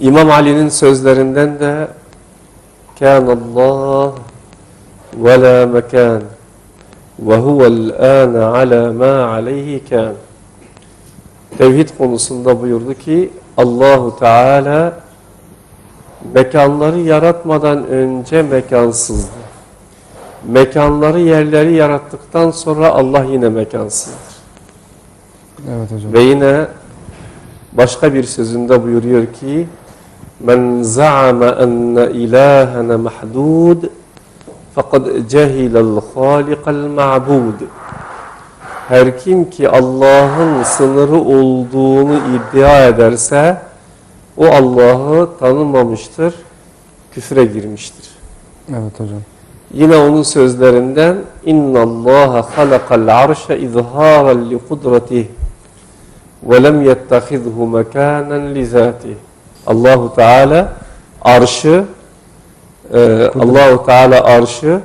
İmam Ali'nin sözlerinden de كان الله ولا مكان وهو الآن على ما عليه كان Tevhid konusunda buyurdu ki Allahu Teala mekanları yaratmadan önce mekansızdı. Mekanları yerleri yarattıktan sonra Allah yine mekansızdır. Evet hocam. Ve yine başka bir sözünde buyuruyor ki Men za'ama enne ilahene mahdud fakat cehilel halikal ma'bud Her kim ki Allah'ın sınırı olduğunu iddia ederse o Allah'ı tanımamıştır, küfre girmiştir. Evet hocam. Yine onun sözlerinden inna Allah halakal arşe izharan li kudretih ve lem yettehizhu mekanen li zatih. Allahu Teala arşı e, Allahu Teala arşı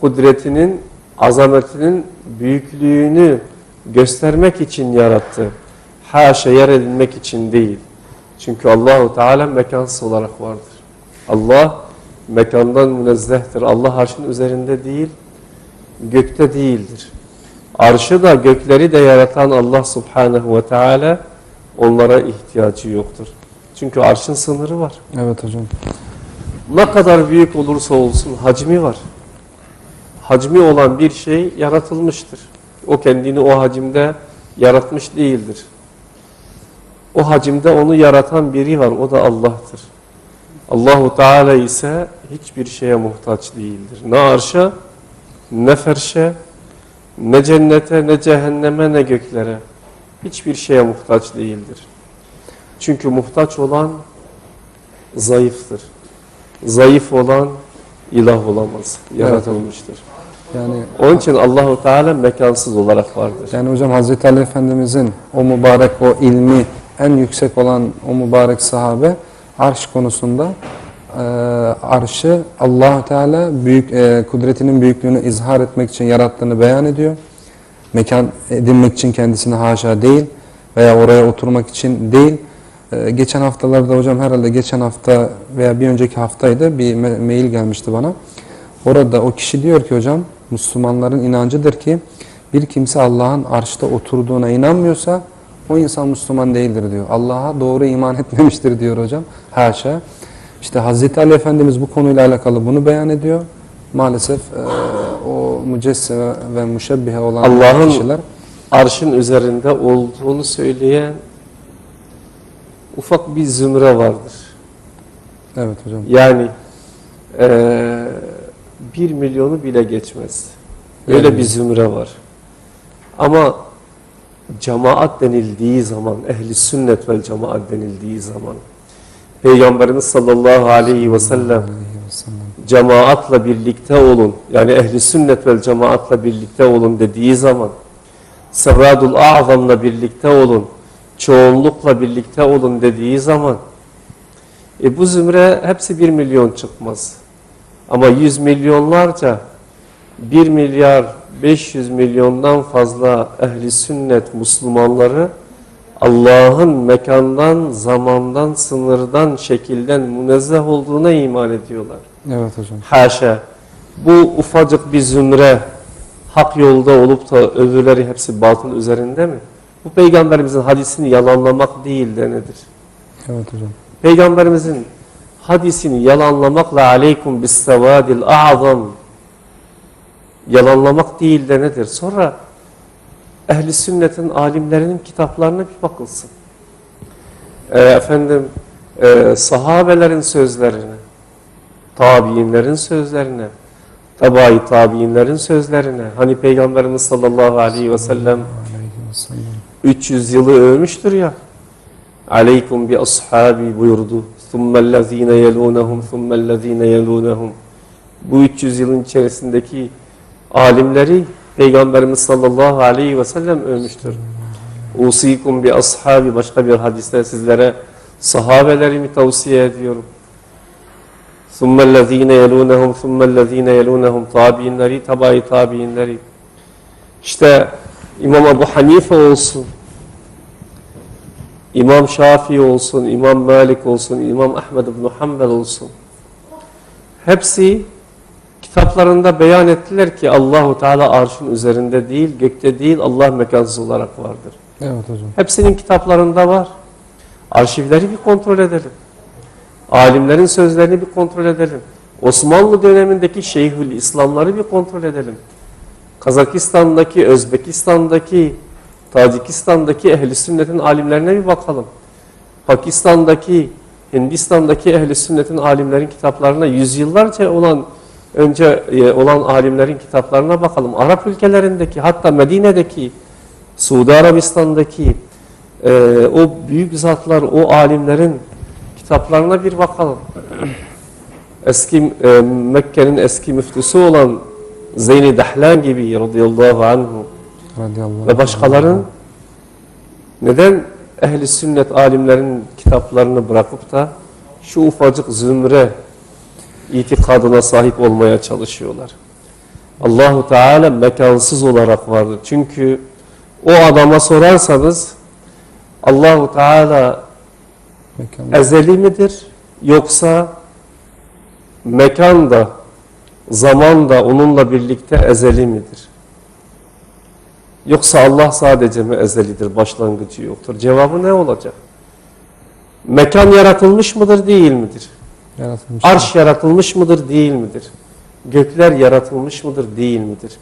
kudretinin azametinin büyüklüğünü göstermek için yarattı. Haşa yer edilmek için değil. Çünkü Allahu Teala mekansız olarak vardır. Allah mekandan münezzehtir. Allah arşın üzerinde değil, gökte değildir. Arşı da gökleri de yaratan Allah Subhanahu ve Teala onlara ihtiyacı yoktur. Çünkü arşın sınırı var. Evet hocam. Ne kadar büyük olursa olsun hacmi var. Hacmi olan bir şey yaratılmıştır. O kendini o hacimde yaratmış değildir. O hacimde onu yaratan biri var. O da Allah'tır. Allahu Teala ise hiçbir şeye muhtaç değildir. Ne arşa, ne ferşe, ne cennete, ne cehenneme, ne göklere. Hiçbir şeye muhtaç değildir. Çünkü muhtaç olan zayıftır. Zayıf olan ilah olamaz. Yaratılmıştır. Yani Onun için Allahu Teala mekansız olarak vardır. yani hocam Hazreti Ali Efendimizin o mübarek o ilmi en yüksek olan o mübarek sahabe arş konusunda e, arşı allah Teala büyük e, kudretinin büyüklüğünü izhar etmek için yarattığını beyan ediyor. Mekan edinmek için kendisine haşa değil veya oraya oturmak için değil. E, geçen haftalarda hocam herhalde geçen hafta veya bir önceki haftaydı bir me- mail gelmişti bana. Orada o kişi diyor ki hocam Müslümanların inancıdır ki bir kimse Allah'ın arşta oturduğuna inanmıyorsa o insan Müslüman değildir diyor. Allah'a doğru iman etmemiştir diyor hocam. Haşa. İşte Hazreti Ali Efendimiz bu konuyla alakalı bunu beyan ediyor. Maalesef e, o mücessime ve müşebbihe olan Allah'ın kişiler arşın üzerinde olduğunu söyleyen ufak bir zümre vardır. evet hocam. Yani eee bir milyonu bile geçmez. Öyle Yani. bir zümre var. Ama cemaat denildiği zaman, ehli sünnet vel cemaat denildiği zaman Peygamberimiz sallallahu aleyhi ve sellem Aleyhi ve sellem. cemaatla birlikte olun. Yani ehli sünnet vel cemaatla birlikte olun dediği zaman Serradul A'zam'la birlikte olun. Çoğunlukla birlikte olun dediği zaman e bu zümre hepsi bir milyon çıkmaz. Ama yüz milyonlarca 1 milyar 500 milyondan fazla ehli sünnet Müslümanları Allah'ın mekandan, zamandan, sınırdan, şekilden münezzeh olduğuna iman ediyorlar. Evet hocam. Haşa. Bu ufacık bir zümre hak yolda olup da öbürleri hepsi batıl üzerinde mi? Bu peygamberimizin hadisini yalanlamak değil de nedir? Evet hocam. Peygamberimizin hadisini yalanlamakla aleykum bis sevadil a'zam yalanlamak değil de nedir? Sonra ehli sünnetin alimlerinin kitaplarına bir bakılsın. Ee, efendim e, sahabelerin sözlerine, tabiinlerin sözlerine, tabai tabiinlerin sözlerine, hani Peygamberimiz sallallahu aleyhi ve sellem Aleyhi ve sellem. 300 yılı övmüştür ya. Aleykum bi ashabi buyurdu. Thummellezine yelunehum thummellezine yelunehum. Bu 300 yılın içerisindeki alimleri Peygamberimiz sallallahu aleyhi ve sellem övmüştür. Usikum bi ashabi başka bir hadiste sizlere sahabelerimi tavsiye ediyorum. Thummellezine yelunehum thummellezine yelunehum tabiinleri tabai tabiinleri. İşte İmam Ebu Hanife olsun, İmam Şafii olsun, İmam Malik olsun, İmam Ahmed ibn Hanbel olsun. Hepsi kitaplarında beyan ettiler ki Allahu Teala arşın üzerinde değil, gökte değil, Allah mekansız olarak vardır. Evet hocam. Hepsinin kitaplarında var. Arşivleri bir kontrol edelim. Alimlerin sözlerini bir kontrol edelim. Osmanlı dönemindeki Şeyhül İslamları bir kontrol edelim. Kazakistan'daki, Özbekistan'daki, Tacikistan'daki ehl sünnetin alimlerine bir bakalım. Pakistan'daki, Hindistan'daki ehl sünnetin alimlerin kitaplarına yüzyıllarca olan önce e, olan alimlerin kitaplarına bakalım. Arap ülkelerindeki hatta Medine'deki, Suudi Arabistan'daki e, o büyük zatlar, o alimlerin kitaplarına bir bakalım. Eski e, Mekke'nin eski müftüsü olan Zeyn-i Dahlan gibi radıyallahu anhu Radiyallahu ve başkaların neden ehli sünnet alimlerin kitaplarını bırakıp da şu ufacık zümre itikadına sahip olmaya çalışıyorlar? Allahu Teala mekansız olarak vardır. Çünkü o adama sorarsanız Allahu Teala Mekan. ezeli midir yoksa mekan da zaman da onunla birlikte ezeli midir? Yoksa Allah sadece mi ezelidir, başlangıcı yoktur? Cevabı ne olacak? Mekan yaratılmış mıdır, değil midir? Yaratılmış. Arş yaratılmış mıdır, değil midir? Gökler yaratılmış mıdır, değil midir?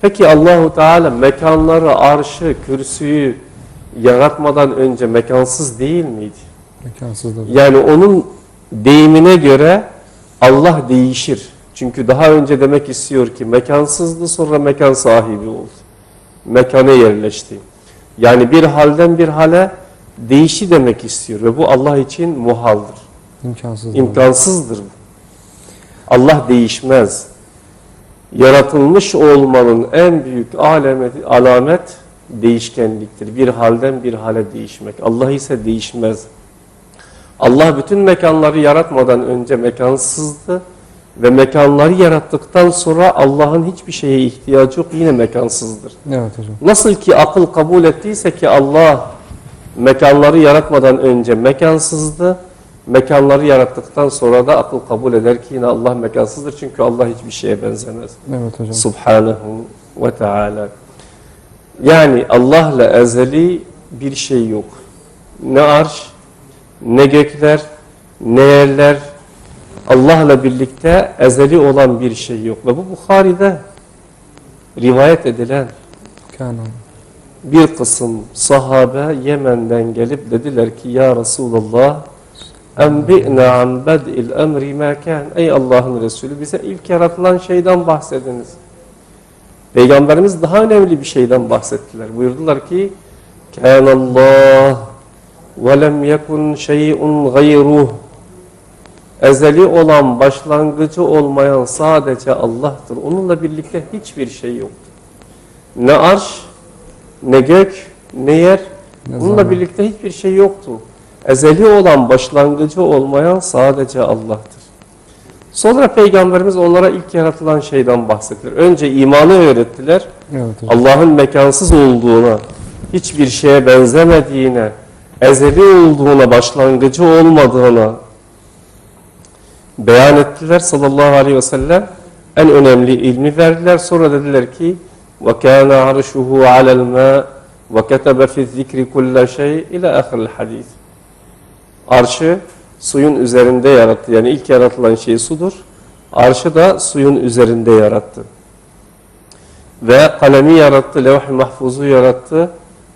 Peki Allahu Teala mekanları, arşı, kürsüyü yaratmadan önce mekansız değil miydi? Mekansızdır. Yani onun deyimine göre Allah değişir. Çünkü daha önce demek istiyor ki mekansızdı sonra mekan sahibi oldu. Mekana yerleşti. Yani bir halden bir hale değişi demek istiyor ve bu Allah için muhaldır. İmkansızdır. İmkansızdır bu. Allah değişmez. Yaratılmış olmanın en büyük alamet, alamet değişkenliktir. Bir halden bir hale değişmek. Allah ise değişmez. Allah bütün mekanları yaratmadan önce mekansızdı ve mekanları yarattıktan sonra Allah'ın hiçbir şeye ihtiyacı yok yine mekansızdır. Evet hocam. Nasıl ki akıl kabul ettiyse ki Allah mekanları yaratmadan önce mekansızdı, mekanları yarattıktan sonra da akıl kabul eder ki yine Allah mekansızdır çünkü Allah hiçbir şeye benzemez. Evet hocam. Subhanahu ve Teala. Yani Allah'la ezeli bir şey yok. Ne arş, ne gökler, ne yerler. Allah'la birlikte ezeli olan bir şey yok. Ve bu Bukhari'de rivayet edilen bir kısım sahabe Yemen'den gelip dediler ki ya Resulallah enbi'na an bed'il emri ma kan. Ey Allah'ın Resulü bize ilk yaratılan şeyden bahsediniz. Peygamberimiz daha önemli bir şeyden bahsettiler. Buyurdular ki Kânallah ve lem yekun şey'un gayruh. Ezeli olan, başlangıcı olmayan sadece Allah'tır. Onunla birlikte hiçbir şey yoktur. Ne arş, ne gök, ne yer. Ne Bununla zaman. birlikte hiçbir şey yoktu. Ezeli olan, başlangıcı olmayan sadece Allah'tır. Sonra Peygamberimiz onlara ilk yaratılan şeyden bahsettiler. Önce imanı öğrettiler. Evet. Allah'ın mekansız olduğuna, hiçbir şeye benzemediğine, ezeli olduğuna, başlangıcı olmadığına beyan ettiler sallallahu aleyhi ve sellem. En önemli ilmi verdiler. Sonra dediler ki وَكَانَ عَرْشُهُ عَلَى الْمَاءِ وَكَتَبَ فِي الذِّكْرِ كُلَّ شَيْء اِلَى اَخِرِ الْحَدِيثِ Arşı suyun üzerinde yarattı. Yani ilk yaratılan şey sudur. Arşı da suyun üzerinde yarattı. Ve kalemi yarattı, levh-i mahfuzu yarattı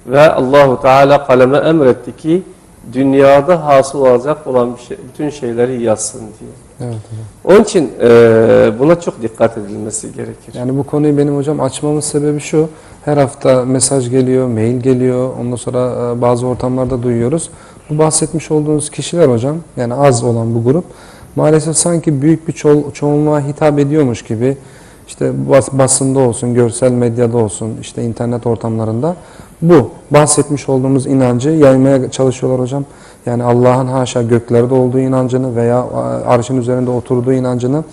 ve Allahu Teala kaleme emretti ki dünyada hasıl olacak olan bir şey, bütün şeyleri yazsın diye. Evet hocam. Onun için eee, buna çok dikkat edilmesi gerekir. Yani bu konuyu benim hocam açmamın sebebi şu. Her hafta mesaj geliyor, mail geliyor. Ondan sonra e, bazı ortamlarda duyuyoruz. Bu bahsetmiş olduğunuz kişiler hocam, yani az olan bu grup maalesef sanki büyük bir ço- çoğunluğa hitap ediyormuş gibi işte bas- basında olsun, görsel medyada olsun, işte internet ortamlarında bu bahsetmiş olduğumuz inancı yaymaya çalışıyorlar hocam. Yani Allah'ın haşa göklerde olduğu inancını veya e, arşın üzerinde oturduğu inancını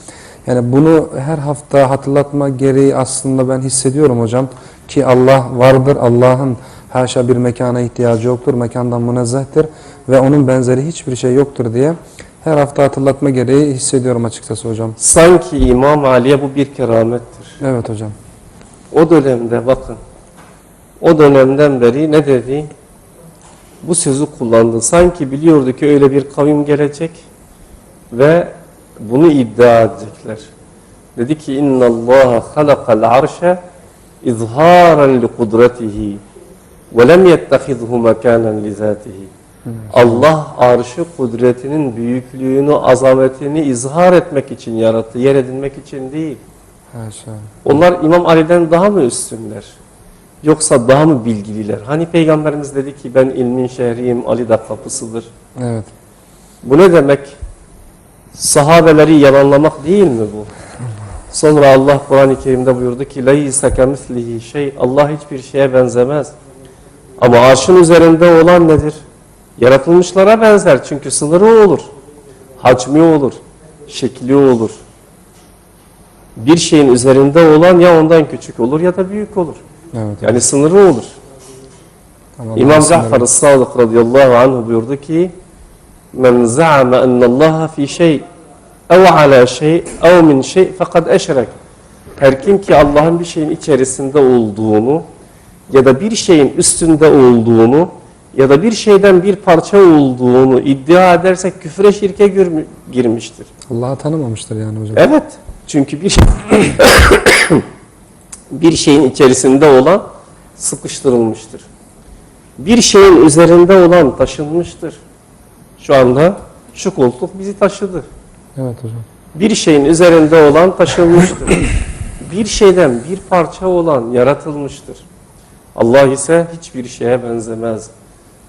yani bunu her hafta hatırlatma gereği aslında ben hissediyorum hocam ki Allah vardır, Allah'ın haşa bir mekana ihtiyacı yoktur, mekandan münezzehtir ve onun benzeri hiçbir şey yoktur diye her hafta hatırlatma gereği hissediyorum açıkçası hocam. Sanki İmam Ali'ye bu bir keramettir. Evet hocam. O dönemde bakın, o dönemden beri ne dedi? Bu sözü kullandı. Sanki biliyordu ki öyle bir kavim gelecek ve bunu iddia edecekler. Dedi ki inna Allah halakal arşa izharan li kudretihi ve lem yettehizhu mekanen li zatihi. Allah arşı kudretinin büyüklüğünü, azametini izhar etmek için yarattı, yer edinmek için değil. Haşa. Onlar İmam Ali'den daha mı üstünler? Yoksa daha mı bilgililer? Hani Peygamberimiz dedi ki ben ilmin şehriyim, Ali da kapısıdır. Evet. Bu ne demek? Sahabeleri yalanlamak değil mi bu? Sonra Allah Kur'an-ı Kerim'de buyurdu ki لَيْسَ كَمِثْلِهِ şey Allah hiçbir şeye benzemez. Ama arşın üzerinde olan nedir? Yaratılmışlara benzer çünkü sınırı olur. Hacmi olur. Şekli olur. Bir şeyin üzerinde olan ya ondan küçük olur ya da büyük olur. Evet. Yani sınırı olur. Tamam, İmam Cafer Sadık radıyallahu anh buyurdu ki Men za'ame ennallaha fi şey ev ala şey ev min şey fakat eşrek. Her kim ki Allah'ın bir şeyin içerisinde olduğunu ya da bir şeyin üstünde olduğunu ya da bir şeyden bir parça olduğunu iddia ederse küfre şirke girmi- girmiştir. Allah'ı tanımamıştır yani hocam. Evet. Çünkü bir bir şeyin içerisinde olan sıkıştırılmıştır. Bir şeyin üzerinde olan taşınmıştır. Şu anda şu koltuk bizi taşıdı. Evet hocam. Bir şeyin üzerinde olan taşınmıştır. bir şeyden bir parça olan yaratılmıştır. Allah ise hiçbir şeye benzemez.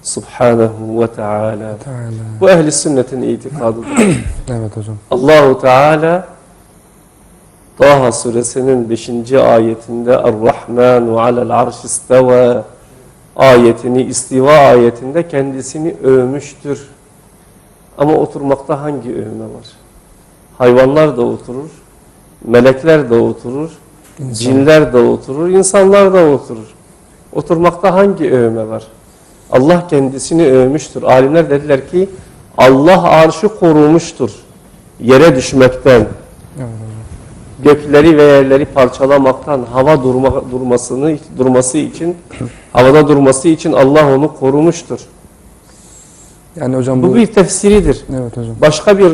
Subhanahu ve Teala. Bu ehli sünnetin itikadıdır. Evet hocam. Allahu Teala Taha suresinin 5. ayetinde Er-Rahmanu alel arş isteva ayetini istiva ayetinde kendisini övmüştür. Ama oturmakta hangi övme var? Hayvanlar da oturur, melekler de oturur, İnsan. cinler de oturur, insanlar da oturur. Oturmakta hangi övme var? Allah kendisini övmüştür. Alimler dediler ki Allah arşı korumuştur. Yere düşmekten, Evet. Gökleri ve yerleri parçalamaktan, hava durma, durmasını durması için, havada durması için Allah onu korumuştur. Yani hocam bu... Bu bir tefsiridir. Evet hocam. Başka bir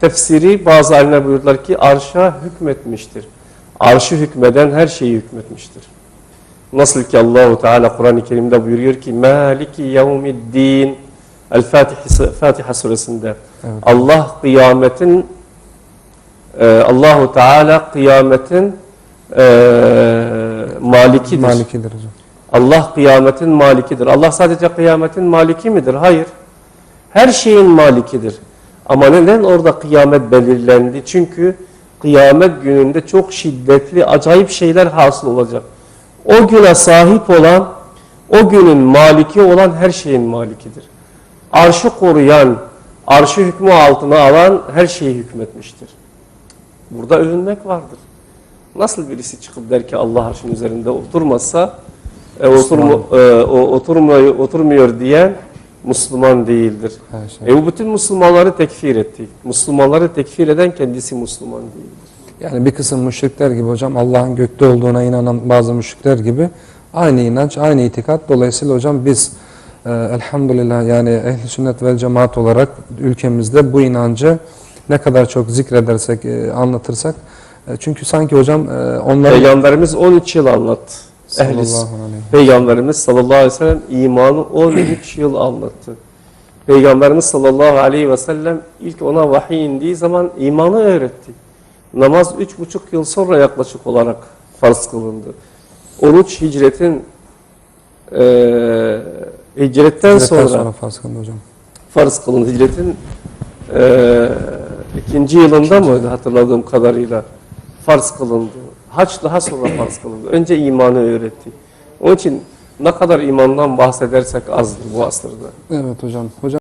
tefsiri bazı alimler buyurdular ki arşa hükmetmiştir. Arşı hükmeden her şeyi hükmetmiştir. Nasıl ki Allahu Teala Kur'an-ı Kerim'de buyuruyor ki Maliki yevmiddin El-Fatiha Fatiha suresinde Evet. Allah kıyametin e, Allahu Teala kıyametin e, malikidir. Malikidir hocam. Allah kıyametin malikidir. Allah sadece kıyametin maliki midir? Hayır. Her şeyin malikidir. Ama neden orada kıyamet belirlendi? Çünkü kıyamet gününde çok şiddetli, acayip şeyler hasıl olacak. O güne sahip olan, o günün maliki olan her şeyin malikidir. Arşı koruyan, arşı hükmü altına alan her şeyi hükmetmiştir. Burada övünmek vardır. Nasıl birisi çıkıp der ki Allah arşın üzerinde oturmasa, e, oturmu, e, o, oturmuyor, oturmuyor diyen Müslüman değildir. Şey. E bu bütün Müslümanları tekfir etti. Müslümanları tekfir eden kendisi Müslüman değildir. Yani bir kısım müşrikler gibi hocam Allah'ın gökte olduğuna inanan bazı müşrikler gibi aynı inanç, aynı itikat. Dolayısıyla hocam biz e, elhamdülillah yani ehli sünnet vel cemaat olarak ülkemizde bu inancı ne kadar çok zikredersek, e, anlatırsak e, çünkü sanki hocam e, onların Peygamberimiz 13 yıl anlattı. Ehli sallallahu aleyhi Peygamberimiz sallallahu aleyhi ve sellem imanı 13 yıl anlattı. Peygamberimiz sallallahu aleyhi ve sellem ilk ona vahiy indiği zaman imanı öğretti. Namaz üç buçuk yıl sonra yaklaşık olarak farz kılındı. Oruç hicretin eee hicretten Hicretten sonra, sonra farz kılındı hocam. farz kılındı. Hicretin eee ikinci yılında mıydı hatırladığım kadarıyla farz kılındı. Haç daha sonra farz kılındı. Önce imanı öğretti. Onun için ne kadar imandan bahsedersek azdır bu asırda. Evet hocam. Hocam